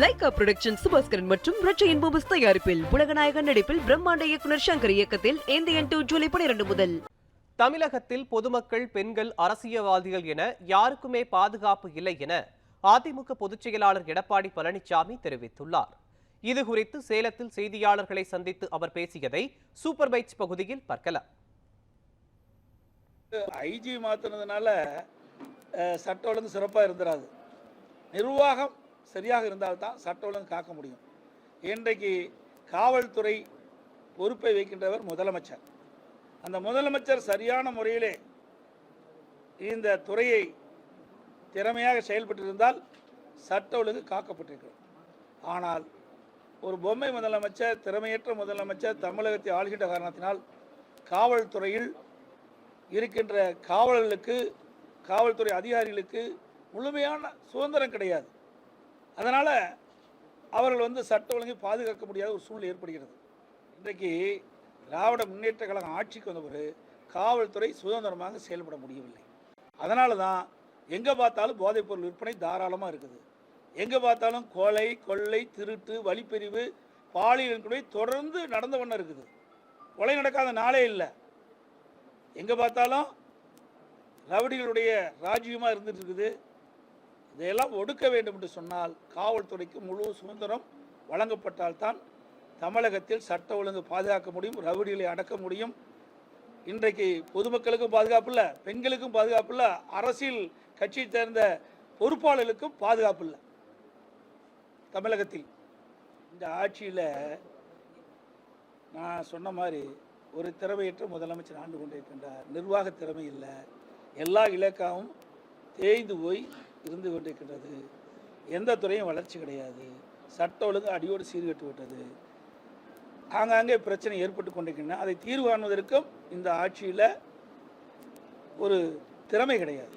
Lyca production Subaskaran மற்றும் ரச்சையின் பூபஸ் தயாரிப்பில் உலகநாயகன் நடிப்பில் பிரம்மாண்ட இயக்குனர் சங்கர் இயக்கத்தில் இந்தியன் டூ ஜூலை பனிரெண்டு முதல். தமிழகத்தில் பொதுமக்கள் பெண்கள் அரசியல்வாதிகள் என யாருக்குமே பாதுகாப்பு இல்லை என அதிமுக பொதுச் செயலாளர் எடப்பாடி பழனிசாமி தெரிவித்துள்ளார். இது குறித்து சேலத்தில் செய்தியாளர்களை சந்தித்து அவர் பேசியதை சூப்பர் பைட்ஸ் பகுதியில் பார்க்கலாம். ஐஜி மாற்றினதுனால சட்ட ஒழுங்கு சிறப்பாக இருந்துராது. நிர்வாகம் சரியாக இருந்தால்தான் சட்ட ஒழுங்கு காக்க முடியும். இன்றைக்கு காவல்துறை பொறுப்பை வைக்கின்றவர் முதலமைச்சர். அந்த முதலமைச்சர் சரியான முறையிலே இந்த துறையை திறமையாக செயல்பட்டிருந்தால் சட்ட ஒழுங்கு காக்கப்பட்டிருக்கிறது. ஆனால் ஒரு பொம்மை முதலமைச்சர் திறமையற்ற முதலமைச்சர் தமிழகத்தை ஆளுகின்ற காரணத்தினால் காவல்துறையில் இருக்கின்ற காவலர்களுக்கு காவல்துறை அதிகாரிகளுக்கு முழுமையான சுதந்திரம் கிடையாது. அதனால் அவர்கள் வந்து சட்ட ஒழுங்கை பாதுகாக்க முடியாத ஒரு சூழ்நிலை ஏற்படுகிறது. இன்றைக்கு திராவிட முன்னேற்ற கழகம் ஆட்சிக்கு வந்தவர் காவல்துறை சுதந்திரமாக செயல்பட முடியவில்லை. அதனால தான் எங்கே பார்த்தாலும் போதைப்பொருள் விற்பனை தாராளமாக இருக்குது. எங்கே பார்த்தாலும் கொலை கொள்ளை திருட்டு வழிப்பறிவு பாலியல் கொலை தொடர்ந்து நடந்த வண்ணம் இருக்குது. கொலை நடக்காத நாளே இல்லை. எங்கே பார்த்தாலும் ரவுடிகளுடைய ராஜ்யமாக இருந்துட்டு இருக்குது. இதையெல்லாம் ஒடுக்க வேண்டும் என்று சொன்னால் காவல்துறைக்கு முழு சுதந்திரம் வழங்கப்பட்டால்தான் தமிழகத்தில் சட்ட ஒழுங்கு பாதுகாக்க முடியும் ரவுடிகளை அடக்க முடியும். இன்றைக்கு பொதுமக்களுக்கும் பாதுகாப்பு இல்லை பெண்களுக்கும் பாதுகாப்பு இல்லை அரசியல் கட்சியை சேர்ந்த பொறுப்பாளர்களுக்கும் பாதுகாப்பு இல்லை. தமிழகத்தில் இந்த ஆட்சியில் நான் சொன்ன மாதிரி ஒரு திறமையற்ற முதலமைச்சர் ஆண்டு கொண்டிருக்கின்றார். நிர்வாக திறமை இல்லை. எல்லா இலக்காவும் தேய்ந்து போய் இருந்து கொண்டிருக்கின்றது. எந்த துறையும் வளர்ச்சி கிடையாது. சட்ட ஒழுங்கு அடியோடு சீர்கட்டு விட்டது. ஆங்காங்கே பிரச்சனை ஏற்பட்டு கொண்டிருக்கின்றன. அதை தீர்வு காணுவதற்கும் இந்த ஆட்சியில் ஒரு திறமை கிடையாது.